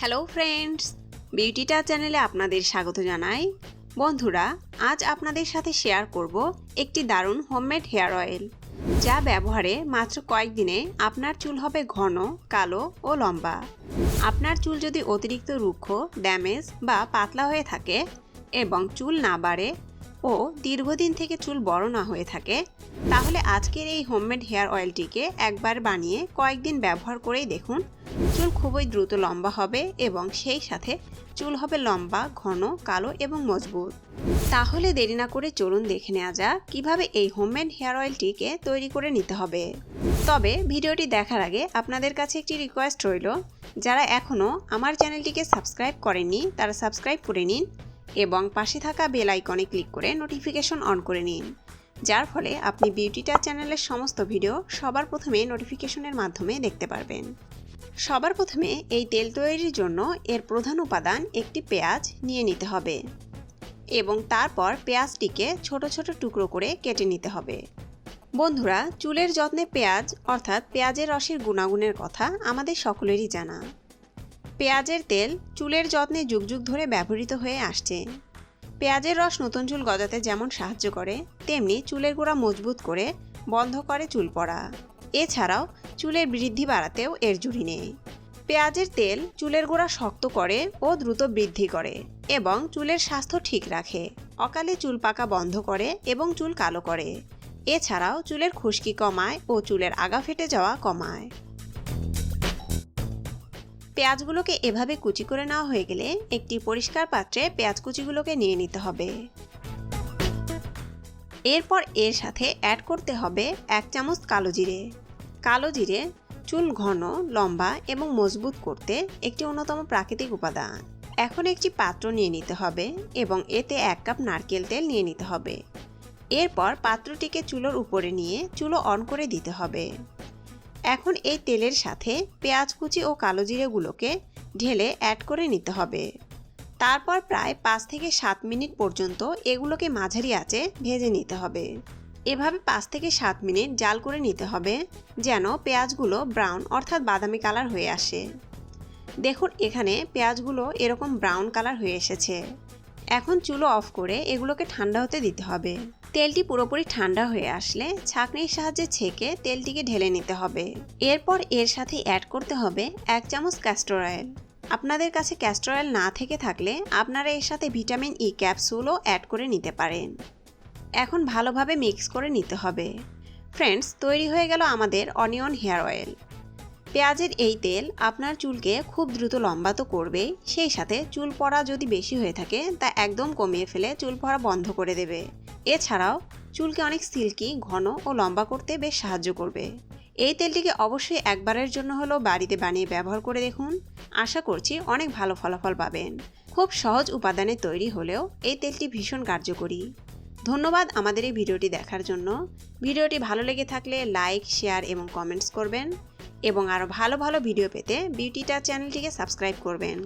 Hello friends বিউটিটা চ্যানেলে আপনাদের স্বাগত জানাই। বন্ধুরা, আজ আপনাদের সাথে শেয়ার করব একটি দারুণ হোমমেড হেয়ার অয়েল যা ব্যবহারে মাত্র কয়েকদিনে আপনার চুল হবে ঘন, কালো ও লম্বা। আপনার চুল যদি অতিরিক্ত রুক্ষ ড্যামেজ বা পাতলা হয়ে থাকে এবং চুল না বাড়ে ও দীর্ঘদিন থেকে চুল বড় না হয়ে থাকে, তাহলে আজকের এই হোমমেড হেয়ার অয়েলটিকে একবার বানিয়ে কয়েকদিন ব্যবহার করেই দেখুন। চুল খুবই দ্রুত লম্বা হবে এবং সেই সাথে চুল হবে লম্বা, ঘন, কালো এবং মজবুত। তাহলে দেরি না করে চলুন দেখে নেওয়া যাক কীভাবে এই হোমমেড হেয়ার অয়েলটিকে তৈরি করে নিতে হবে। তবে ভিডিওটি দেখার আগে আপনাদের কাছে একটি রিকোয়েস্ট রইল, যারা এখনও আমার চ্যানেলটিকে সাবস্ক্রাইব করেননি, তারা সাবস্ক্রাইব করে নিন। এবং পাশে থাকা বেল আইকনে ক্লিক করে নোটিফিকেশন অন করে নিন। যার ফলে আপনি বিউটিটা চ্যানেলের সমস্ত ভিডিও সবার প্রথমে নোটিফিকেশনের মাধ্যমে দেখতে পারবেন। সবার প্রথমে এই তেল তৈরির জন্য এর প্রধান উপাদান একটি পেঁয়াজ নিয়ে নিতে হবে এবং তারপর পেঁয়াজটিকে ছোট ছোট টুকরো করে কেটে নিতে হবে। বন্ধুরা, চুলের যত্নে পেঁয়াজ অর্থাৎ পেঁয়াজের রসের গুণাগুণের কথা আমাদের সকলেরই জানা। পেঁয়াজের তেল চুলের যত্নে যুগ যুগ ধরে ব্যবহৃত হয়ে আসছে। পেঁয়াজের রস নতুন চুল গজাতে যেমন সাহায্য করে, তেমনি চুলের গোড়া মজবুত করে বন্ধ করে চুল পড়া। এছাড়াও চুলের বৃদ্ধি বাড়াতেও এর জুড়ি নেই। পেঁয়াজের তেল চুলের গোড়া শক্ত করে ও দ্রুত বৃদ্ধি করে এবং চুলের স্বাস্থ্য ঠিক রাখে। অকালে চুল পাকা বন্ধ করে এবং চুল কালো করে। এছাড়াও চুলের খুশকি কমায় ও চুলের আগা ফেটে যাওয়া কমায়। পেঁয়াজগুলোকে এভাবে কুচি করে নেওয়া হয়ে গেলে একটি পরিষ্কার পাত্রে পেঁয়াজ কুচিগুলোকে নিয়ে নিতে হবে। এরপর এর সাথে অ্যাড করতে হবে এক চামচ কালো জিরে। কালো জিরে চুল ঘন, লম্বা এবং মজবুত করতে একটি অন্যতম প্রাকৃতিক উপাদান। এখন একটি পাত্র নিয়ে নিতে হবে এবং এতে এক কাপ নারকেল তেল নিয়ে নিতে হবে। এরপর পাত্রটিকে চুলোর উপরে নিয়ে চুলো অন করে দিতে হবে। এখন এই তেলের সাথে পেঁয়াজ কুচি ও কালো জিরেগুলোকে ঢেলে অ্যাড করে নিতে হবে। তারপর প্রায় পাঁচ থেকে সাত মিনিট পর্যন্ত এগুলোকে মাঝারি আঁচে ভেজে নিতে হবে। এভাবে পাঁচ থেকে সাত মিনিট জাল করে নিতে হবে যেন পেঁয়াজগুলো ব্রাউন অর্থাৎ বাদামি কালার হয়ে আসে। দেখুন, এখানে পেঁয়াজগুলো এরকম ব্রাউন কালার হয়ে এসেছে। এখন চুলো অফ করে এগুলোকে ঠান্ডা হতে দিতে হবে। তেলটি পুরোপুরি ঠান্ডা হয়ে আসলে ছাঁকনির সাহায্যে ছেঁকে তেলটিকে ঢেলে নিতে হবে। এরপর এর সাথে অ্যাড করতে হবে এক চামচ ক্যাস্টর অয়েল আপনাদের কাছে ক্যাস্টর অয়েল না থেকে থাকলে আপনারা এর সাথে ভিটামিন ই ক্যাপসুলও অ্যাড করে নিতে পারেন। এখন ভালোভাবে মিক্স করে নিতে হবে। ফ্রেন্ডস তৈরি হয়ে গেল আমাদের অনিয়ন হেয়ার অয়েল পেঁয়াজের এই তেল আপনার চুলকে খুব দ্রুত লম্বা তো করবেই, সেই সাথে চুল পড়া যদি বেশি হয়ে থাকে, তা একদম কমিয়ে ফেলে চুল পড়া বন্ধ করে দেবে। এছাড়াও চুলকে অনেক সিল্কি, ঘন ও লম্বা করতে বেশ সাহায্য করবে। এই তেলটিকে অবশ্যই একবারের জন্য হলেও বাড়িতে বানিয়ে ব্যবহার করে দেখুন। আশা করছি অনেক ভালো ফলাফল পাবেন। খুব সহজ উপাদানে তৈরি হলেও এই তেলটি ভীষণ কার্যকরী। ধন্যবাদ আমাদের এই ভিডিওটি দেখার জন্য। ভিডিওটি ভালো লেগে থাকলে লাইক, শেয়ার এবং কমেন্টস করবেন এবং আরও ভালো ভালো ভিডিও পেতে বিউটিটা চ্যানেলটিকে সাবস্ক্রাইব করবেন।